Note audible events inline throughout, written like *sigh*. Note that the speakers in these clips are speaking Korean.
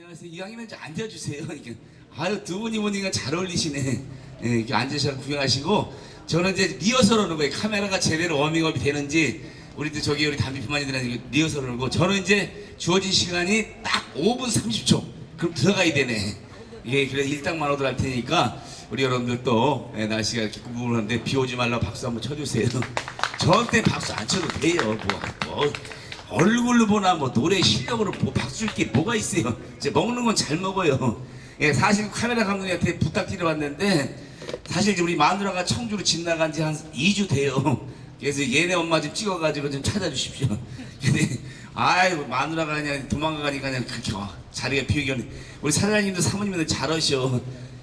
안녕하세요. 이왕이면 이제 앉아주세요. *laughs* 아유 두 분이 보니까 잘 어울리시네. 예, 이렇게 앉으셔서 구경하시고 저는 이제 리허설 하는 거예요. 카메라가 제대로 워밍업이 되는지 우리도 저기 우리 담비프만이들은 리허설 하는 거. 저는 이제 주어진 시간이 딱 5분 30초. 그럼 들어가야 되네. 예, 그래서 일당만호들 할 테니까 우리 여러분들도 예, 날씨가 이렇게 꾸물한데 비 오지 말라 박수 한번 쳐주세요. *laughs* 저한테 박수 안 쳐도 돼요. 뭐, 뭐 얼굴로 보나 뭐 노래 실력으로 뭐 박수 줄게 뭐가 있어요. 이제 먹는 건 잘 먹어요. 예, 사실 카메라 감독님한테 부탁드려 왔는데 사실 우리 마누라가 청주로 집 나간 지 한 2주 돼요. 그래서 얘네 엄마 좀 찍어가지고 좀 찾아주십시오. 근데 아이고 마누라가 그냥 도망가가니까 그냥 그렇게 와. 자리가 비우기 없네. 우리 사장님도 사모님도 잘하셔.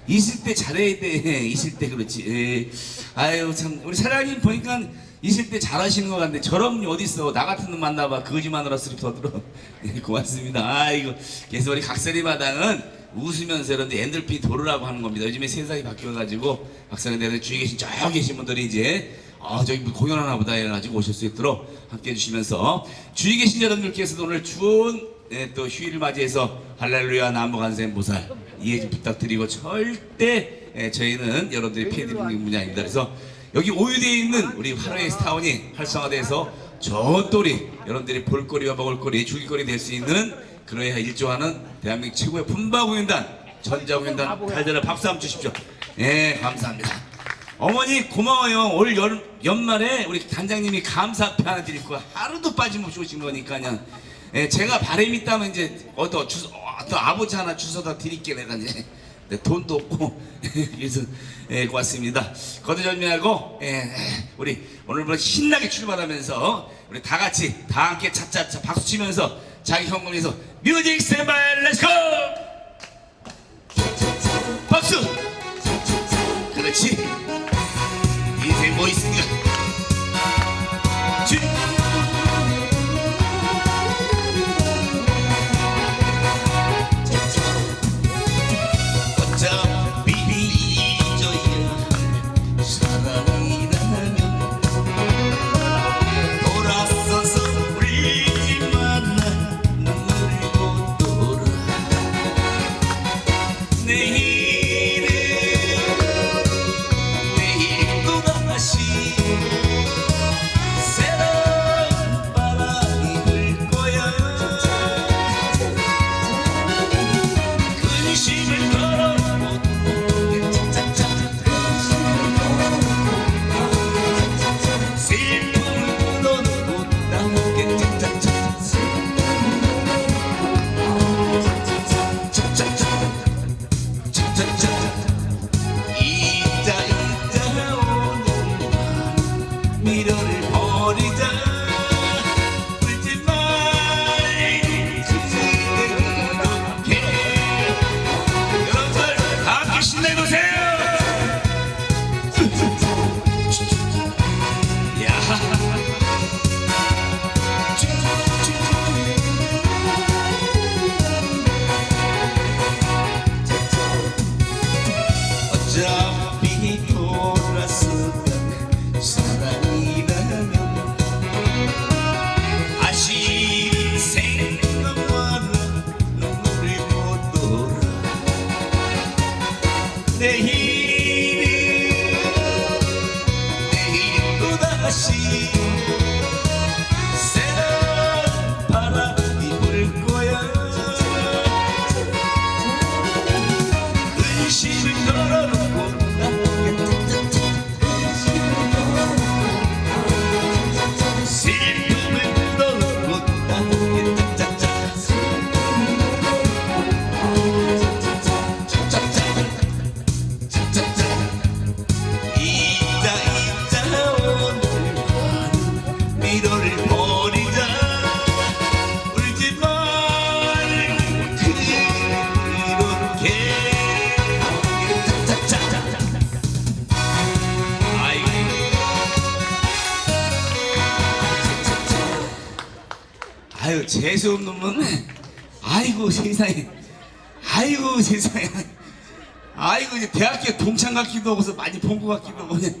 있을 때 잘해야 돼. *laughs* 있을 때 그렇지. 예. 아유 참 우리 사장님 보니까 있을 때 잘하시는 것 같은데 저런 분이 어딨어. 나 같은 놈 만나봐. 거지마누라 소리 더 들어. 예, 고맙습니다. 아이고 그래서 우리 각설이 마당은 웃으면서 여러분들 엔돌핀 도르라고 하는 겁니다. 요즘에 세상이 바뀌어가지고 박사님 대에 주위 계신 저 계신 분들이 이제 아 저기 뭐 공연하나 보다 해가지고 오실 수 있도록 함께 해주시면서 주위 계신 여러분들께서도 오늘 추운 예, 또 휴일을 맞이해서 할렐루야 남부간생 보살 이해 좀 부탁드리고 절대 예, 저희는 여러분들이 피해드리는 분이 아닙니다. 그래서 여기 오유대에 있는 우리 화로의 타운이 활성화돼서 저또리 여러분들이 볼거리와 먹을거리 죽일거리 될 수 있는 그러해야 일조하는 대한민국 최고의 분바공연단 전자공연단 달달한 박수 한번 주십시오. 예 감사합니다. 어머니 고마워요. 올 연, 연말에 우리 단장님이 감사표 하나 드릴 거야. 하루도 빠짐없이 오신 거니까 그냥 예, 제가 바람이 있다면 이제 어떤 주소 어떤 아버지 하나 주소 다 드릴게 내가 이제 내 돈도 없고 *laughs* 그래서 예, 고맙습니다. 거두절미하고 예, 예, 우리 오늘부터 신나게 출발하면서 우리 다 같이 다 함께 차차차 박수 치면서 자기 현금에서 뮤직 스탠바이 렛츠고! 박수! 그렇지 재수 없는 놈은 아이고 세상에 아이고 세상에 아이고 이제 대학교 동창 같기도 하고서 많이 본 것 같기도 하고 그냥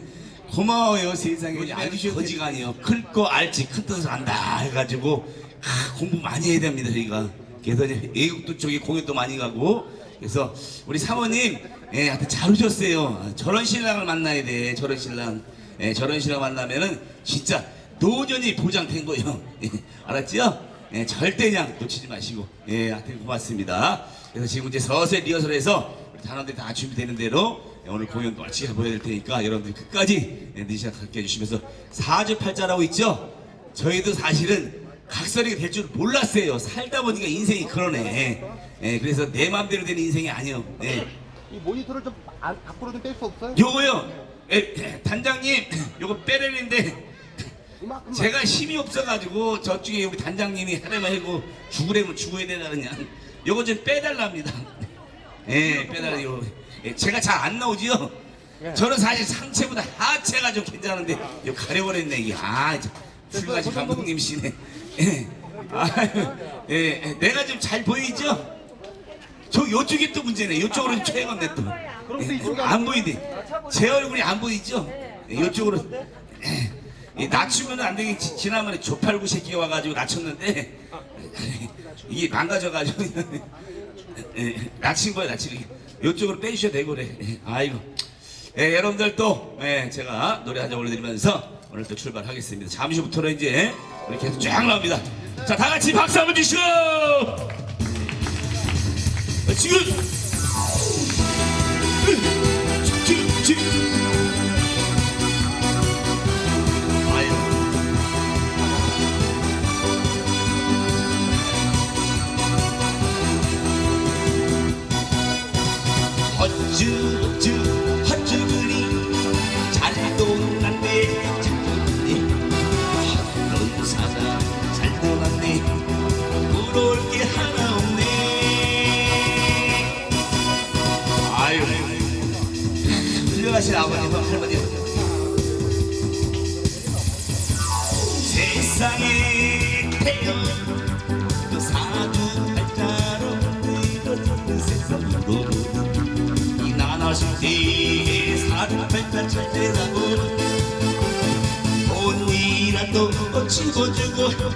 고마워요 세상에 아주 거지가 아니에요 클 거 알지 큰 뜻을 안다 해가지고 아, 공부 많이 해야 됩니다 저희가 그래서 이제 외국도 쪽에 공연도 많이 가고 그래서 우리 사모님 예, 하여튼 잘 오셨어요. 저런 신랑을 만나야 돼. 저런 신랑. 예, 저런 신랑 만나면은 진짜 노년이 보장된 거예요. *laughs* 예, 알았죠? 예, 절대 그냥 놓치지 마시고. 예, 하여튼 고맙습니다. 그래서 지금 이제 서서히 리허설해서 우리 단원들이 다 준비되는 대로 예, 오늘 공연도 멋지게 보여드릴 테니까 여러분들 끝까지 예, 늦시작하게 해주시면서 사주팔자라고 있죠? 저희도 사실은 각설이가 될줄 몰랐어요. 살다 보니까 인생이 그러네. 예, 그래서 내 마음대로 되는 인생이 아니요. 예. 이 모니터를 좀 안- 밖으로 좀 뺄 수 없어요? 요거요. 예, 단장님, 요거 이만큼만. 제가 힘이 없어가지고 저쪽에 우리 단장님이 하려면 하고 죽으려면 죽어야 되나 그냥 요거 좀 빼달랍니다. 예, 빼달라요. 예, 제가 잘 안 나오지요. 저는 사실 상체보다 하체가 좀 괜찮은데 요 가려버렸네 이게. 아, 저 훌륭하신 감독님이시네. 예, 아유, 예, 예, 내가 좀 잘 보이죠? 저 요쪽이 또 문제네. 요쪽으로 좀 최강네 또. 예, 안 보이네. 제 얼굴이 안 보이죠? 예, 이쪽으로. 예, 예, 낮추면 안 되겠지. 지난번에 조팔구 새끼가 와가지고 낮췄는데 이게 망가져가지고 예, 낮춘 거야, 낮춘 거. 이쪽으로 빼주셔도 되고 그래. 예, 아이고. 예, 여러분들 또 예, 제가 노래 한잔 올려드리면서 오늘 또 출발하겠습니다. 잠시 후부터는 이제 우리 계속 쫙 나옵니다. 자, 다 같이 박수 한번 주시고 어, 지금 지금 지금 돈이라도 집어주고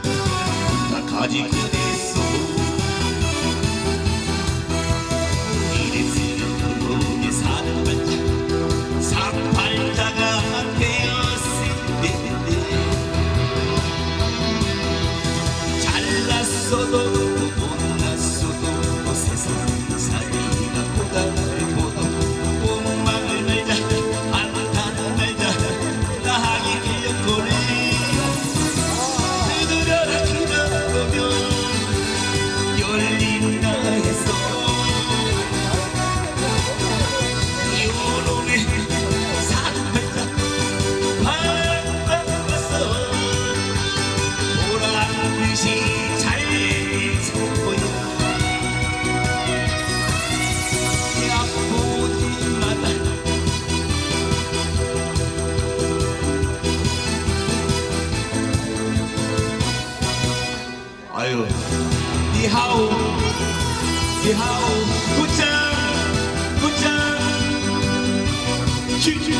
하오. 굿짱 굿짱 쥐쥐.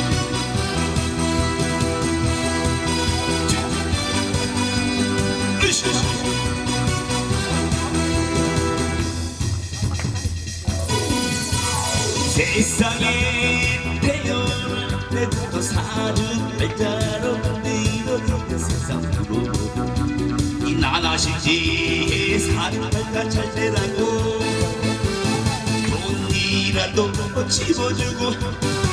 세상에 태어날 때부터 사주 팔자로 이뤄진 세상으로 이 나나시지 사주 팔자 찰 때라고 돈이라도 집어주고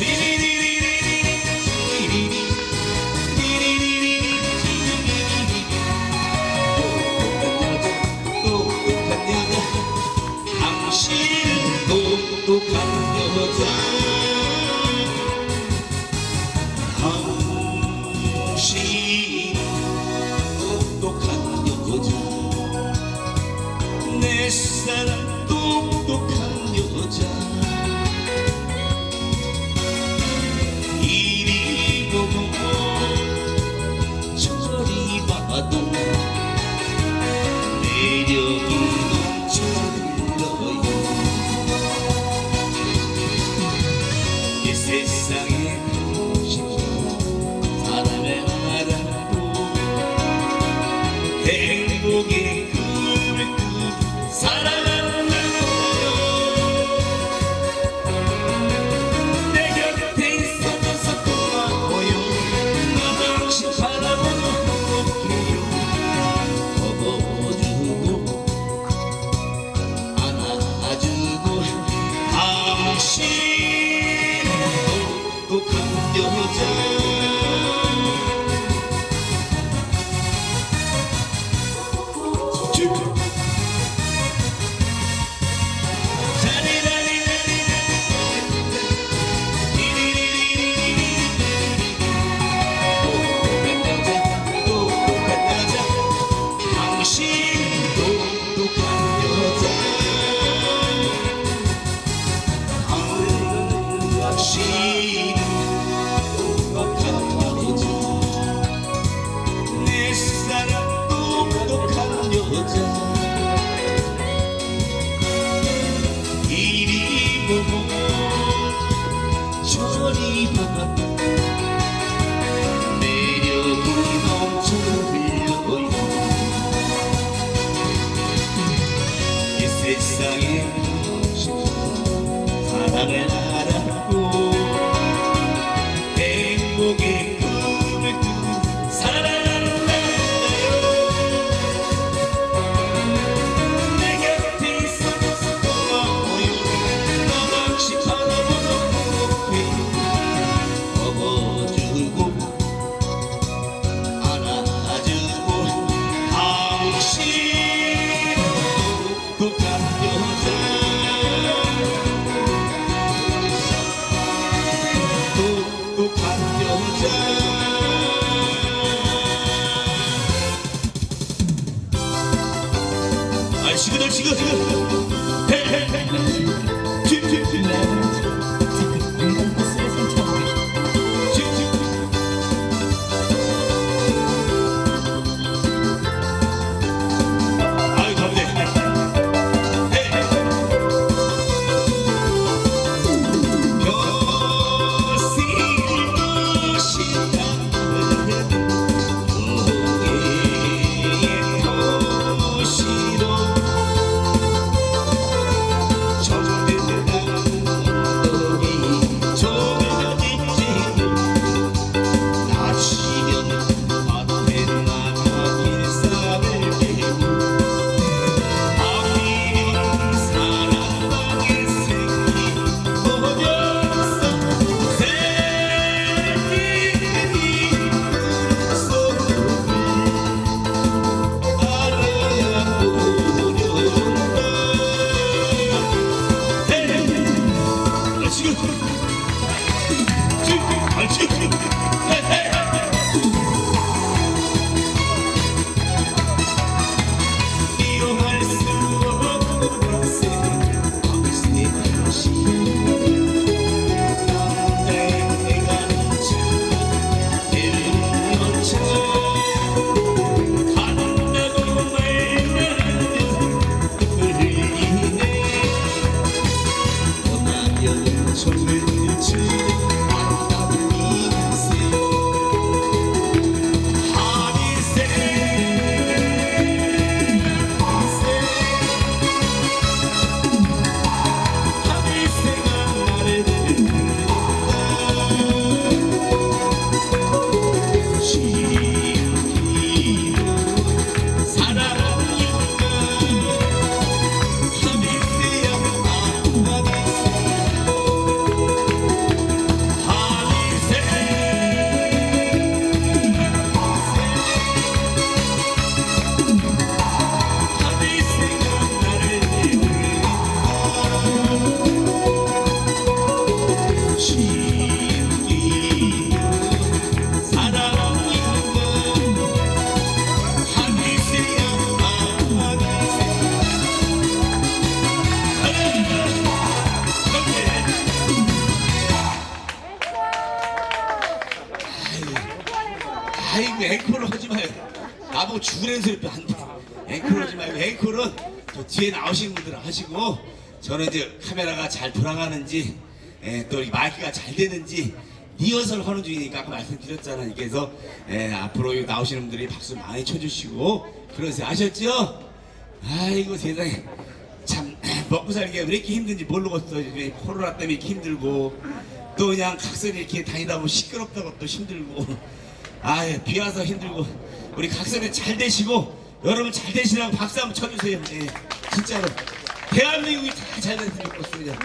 똑똑한 당 아시 나보고 죽으라는 소리 안 돼. 앵콜 하지 말고 앵콜은 저 뒤에 나오시는 분들 하시고 저는 이제 카메라가 잘 돌아가는지 예, 또이 마이크가 잘 되는지 리허설 하는 중이니까 아까 말씀드렸잖아요. 그래서 예, 앞으로 나오시는 분들이 박수 많이 쳐주시고 그러세요. 아셨죠? 아이고 세상에 참 먹고 살기가 왜 이렇게 힘든지 모르겠어. 왜 코로나 때문에 힘들고 또 그냥 각설이 이렇게 다니다 보면 시끄럽다고 또 힘들고 아 예 비 와서 힘들고 우리 각설이 잘 되시고 여러분 잘 되시라고 박수 한번 쳐주세요. 예, 진짜로 대한민국이 다잘 됐으면 좋겠습니다.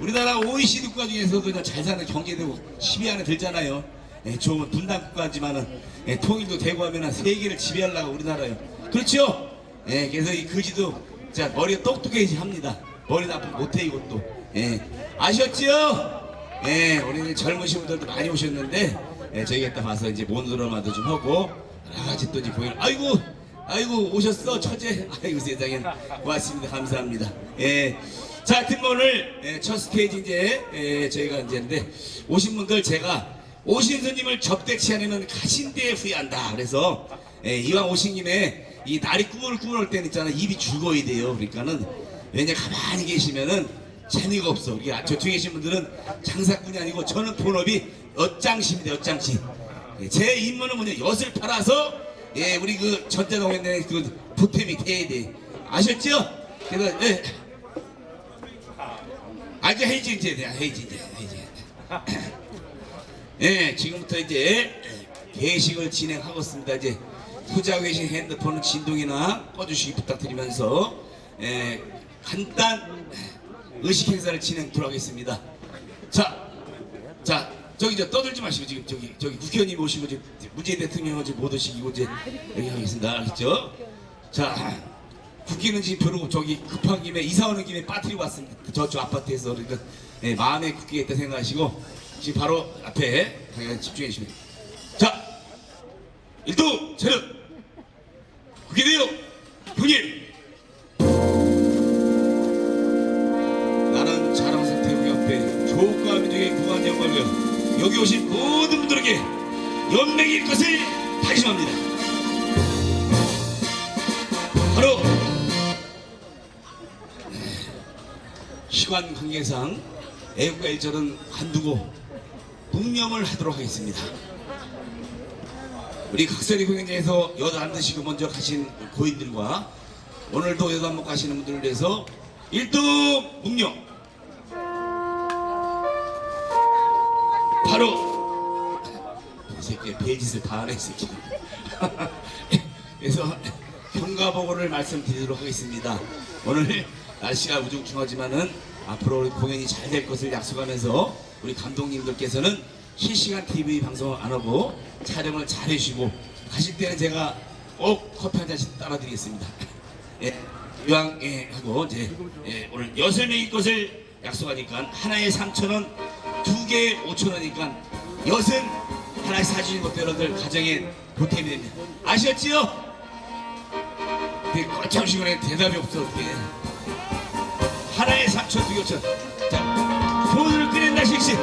우리나라 OECD 국가 중에서도 그냥 잘 사는 경제되고 10위 안에 들잖아요. 예, 좋은 분단 국가지만은 예, 통일도 되고 하면은 세계를 지배하려고 우리나라요. 그렇죠? 예, 그래서 이 거지도 자 머리가 똑똑해지 합니다. 머리 나쁘 못해 이것도. 예, 아셨죠? 예, 우리는 젊으신 분들도 많이 오셨는데 예, 저희가 딱 와서 이제 모노드라마도 좀 하고 여러 가지 또 이제 보이는 아이고 아이고 오셨어 처제. *laughs* 아이고 세상에. 고맙습니다. 감사합니다. 예. 자 하여튼 뭐 오늘 예, 첫 스테이지 이제 예, 저희가 이제인데 오신 분들 제가 오신 손님을 접대치 않으면 가신 데에 후회한다. 그래서 예, 이왕 오신 김에 이 날이 꾸물꾸물할 때는 있잖아. 입이 죽어야 돼요. 그러니까는 왜냐 가만히 계시면은 재미가 없어. 이게 저 뒤에 계신 분들은 장사꾼이 아니고 저는 본업이 엿장씨입니다 엿장씨 예, 제 임무는 뭐냐 엿을 팔아서 예 우리 그 전자동에 있는 그 보탬이 돼야 돼. 아셨죠? 그래서 예. 아 이제 해지 이제 돼 해지 이제. 해지 예 지금부터 이제 회식을 진행하고 있습니다. 이제 후자 계신 핸드폰은 진동이나 꺼주시기 부탁드리면서 예 간단 의식 행사를 진행토록 하겠습니다. 자 자, 저기 저 떠들지 마시고 지금 저기 저기 국회의원님 오시고 지금 문재인 대통령 지금 못 오시고 이제 여기 하겠습니다. 알겠죠? 자, 국기는 지금 별로 저기 급한 김에 이사 오는 김에 빠뜨리고 왔습니다. 저쪽 아파트에서 그러니까 예, 마음의 국기가 있다 생각하시고 지금 바로 앞에 당연히 집중해 주시면 자, 일도 차렷 국기대요 형님 나는 자랑스러운 태국 옆에 조국과 민족의 무한 영광을 여기 오신 모든 분들에게 연맹일 것을 다짐합니다. 바로 시간 관계상 애국가 일절은 한두고 묵념을 하도록 하겠습니다. 우리 각설이 공연장에서 여자 안 드시고 먼저 가신 고인들과 오늘도 여자 안 먹고 가시는 분들을 위해서 일등 묵념 배짓을 다 하네 이 새끼 그래서 평가 보고를 말씀드리도록 하겠습니다. 오늘 날씨가 우중충하지만은 앞으로 공연이 잘 될 것을 약속하면서 우리 감독님들께서는 실시간 TV 방송을 안 하고 촬영을 잘 해주시고 가실 때는 제가 꼭 커피 한 잔씩 따라드리겠습니다. *laughs* 예, 이왕 예, 하고 이제 예, 오늘 여섯 명일 것을 약속하니까 하나에 3천 원, 두 개에 5천 원이니까 여섯 하나에 사주신 것도 여러분들 가정에 보탬이 됩니다. 아셨지요? 근데 꼴짝시간에 대답이 없어 어떻게 하나에 3천, 두개 5천 자, 소주를 끓인다 식식